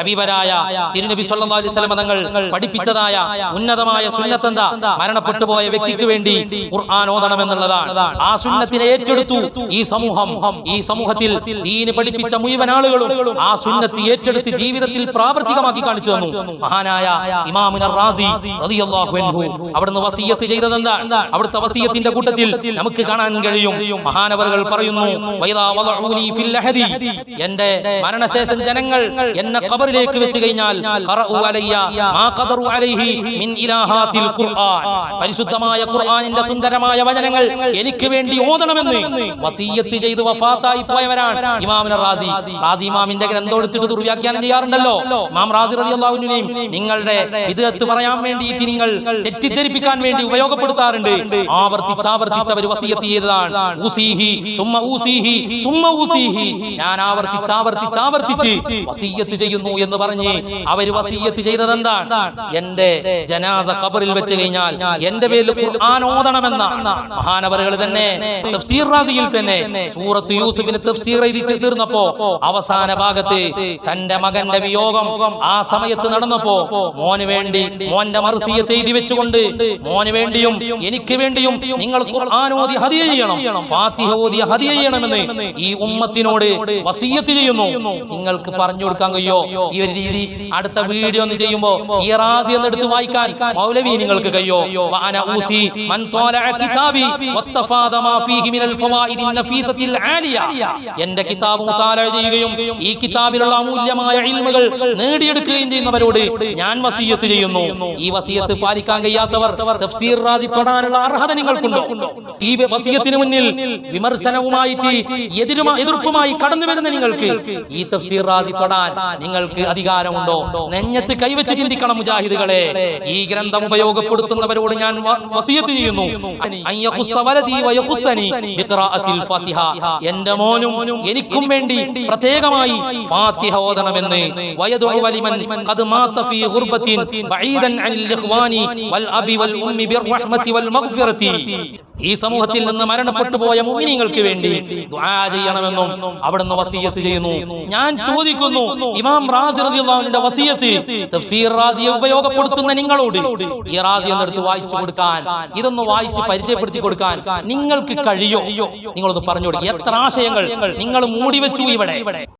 ഹബീബരായ തിരുനബി സല്ലല്ലാഹു അലൈഹി വസല്ലം തങ്ങൾ പഠിപ്പിച്ചതായ ഉന്നതമായ സുന്നത്തെന്താ മരണപ്പെട്ടു പോയ വ്യക്തിക്ക് വേണ്ടി ഖുർആൻ ഓതണം എന്നുള്ളതാണ് ആ സുന്നത്തിനെ ഏറ്റെടുത്തു. ഈ സമൂഹം ഈ സമൂഹത്തിൽ ദീന് പഠിപ്പിച്ച മുഴുവൻ ആളുകളും ആ സുന്നത്ത് ഏറ്റെടുത്ത് ജീവിതത്തിൽ പ്രാവർത്തികമാക്കി കാണിച്ചു തന്നു. മഹാനായ ഇമാമുന റാസി റളിയല്ലാഹു അൻഹു അവിടുന്ന് വസിയത്ത് ചെയ്തതെന്താണ്? അവിടുത്തെ വസിയത്തിന്റെ കൂട്ടത്തിൽ നമുക്ക് കാണാൻ കഴിയും. മഹാനവറുകൾ പറയുന്നു എന്റെ മരണശേഷം ജനങ്ങൾ എന്നെ ഖബറിലേക്ക് വെച്ച് കഴിഞ്ഞാൽ പരിശുദ്ധമായ ഖുർആനിന്റെ സുന്ദരമായ വചനങ്ങൾ എനിക്ക് വേണ്ടി ഓതണമെന്ന് വസീയത്ത് ചെയ്ത് വഫാത്തായി പോയവരാണ് ഇമാമിന് റാസി. റാസി ഇമാമിന്റെ ഗ്രന്ഥം എടുത്തിട്ട് ദുർവ്യാഖ്യാനം ചെയ്യാറുണ്ടല്ലോ. ഇമാം റാസി റളിയല്ലാഹുവിനെയും നിങ്ങളുടെ വിദഗത്ത് പറയാൻ വേണ്ടിയിട്ട് നിങ്ങൾ തെറ്റിദ്ധരിപ്പിക്കാൻ വേണ്ടി ഉപയോഗപ്പെടുത്താറുണ്ട്. ആവർത്തിച്ച് ആവർത്തിച്ച് അവർ വസീയത്ത് ചെയ്തതാണ്. ഊസീഹി സുമ്മ ഊസീഹി സുമ്മ ഊസീഹി. ഞാൻ ആവർത്തിച്ച് ആവർത്തിച്ച് ആവർത്തിച്ച് വസീയത്ത് ചെയ്യുന്നു എന്ന് പറഞ്ഞ് അവർ വസീയത്ത് ചെയ്തത് എന്താണ് എന്റെ ജനാസ ഖബറിൽ വെച്ച് കഴിഞ്ഞാൽ എന്റെ പേരിൽ ഖുർആൻ ഓതണമെന്ന മഹാനവറുകൾ തന്നെ തഫ്സീർ റാസിയിൽ തന്നെ സൂറത്ത് യൂസുഫിന് തഫ്സീർ എഴുതി തീർന്നപ്പോ അവസാന ഭാഗത്ത് തന്റെ മകന്റെ വിയോഗം ആ സമയത്ത് നടന്നപ്പോ മോന് വേണ്ടി മോന്റെ മർസിയത്ത് എഴുതി വെച്ചുകൊണ്ട് മോന് വേണ്ടിയും എനിക്ക് വേണ്ടിയും നിങ്ങൾ ഖുർആൻ ഓതി ഹദിയ ചെയ്യണം. ഫാത്തിഹ ഓതി ഹദിയ ചെയ്യണമെന്ന് ഈ ഉമ്മത്തിനോട് വസീയത്ത് ചെയ്യുന്നു. നിങ്ങൾക്ക് പറഞ്ഞു കൊടുക്കാൻ കഴിയോ? ഈ ഒരു രീതി അടുത്ത വീഡിയോ ഒന്ന് ചെയ്യുമ്പോ ഈ റാസി എന്ന് എടുത്ത് വായിക്കാൻ മൗലവി നിങ്ങൾക്ക് കഴിയോ? എന്റെ കിതാബ് മുതാല ചെയ്യുകയും ഈ കിതാബിലുള്ള അമൂല്യമായ ഇൽമുകൾ നേടിയെടുക്കുകയും ചെയ്യുന്നവരോട് ഞാൻ വസീയത്ത് ചെയ്യുന്നു. ഈ വസീയത്ത് പാലിക്കാൻ കഴിയാത്തവർ തഫ്സീർ റാസി തൊടാനുള്ള അർഹത നിങ്ങൾക്കുണ്ടോ? ഈ വസീയത്തിന് മുന്നിൽ വിമർശനവുമായിട്ട് എതിരുമാ എതിർപ്പുമായി കടന്നു വരുന്ന നിങ്ങൾക്ക് ഈ തഫ്സീർ റാസി തൊടാൻ നിങ്ങൾക്ക് അധികാരമുണ്ടോ? നെഞ്ഞത്ത് കൈവച്ച് ചിന്തിക്കണം മുജാഹിദുകളെ. ഈ ഗ്രന്ഥം ഉപയോഗപ്പെടുത്തുന്നവരോട് ഞാൻ വസിയത്ത് ചെയ്യുന്നു. എന്റെ മോനും എനിക്കും വേണ്ടി പ്രത്യേകമായി ഫാത്തിഹ ഓതണമെന്ന്. വയദുഉ ഈ സമൂഹത്തിൽ നിന്ന് മരണപ്പെട്ടു പോയ മുഅ്മിനീങ്ങൾക്ക് വേണ്ടി ദുആ ചെയ്യണമെന്നും അവിടുന്ന് വസീയത്ത് ചെയ്യുന്നു. ഞാൻ ചോദിക്കുന്നു ഇമാം റാസി വസീയത്ത് തഫ്സീർ റാസിയെ ഉപയോഗപ്പെടുത്തുന്ന നിങ്ങളോട്? ഈ റാസി എന്നെടുത്ത് വായിച്ചു കൊടുക്കാൻ ഇതൊന്ന് വായിച്ച് പരിചയപ്പെടുത്തി കൊടുക്കാൻ നിങ്ങൾക്ക് കഴിയോ? നിങ്ങളൊന്ന് പറഞ്ഞു കൊടുക്കുക എത്ര ആശയങ്ങൾ നിങ്ങൾ മൂടി വെച്ചു ഇവിടെ?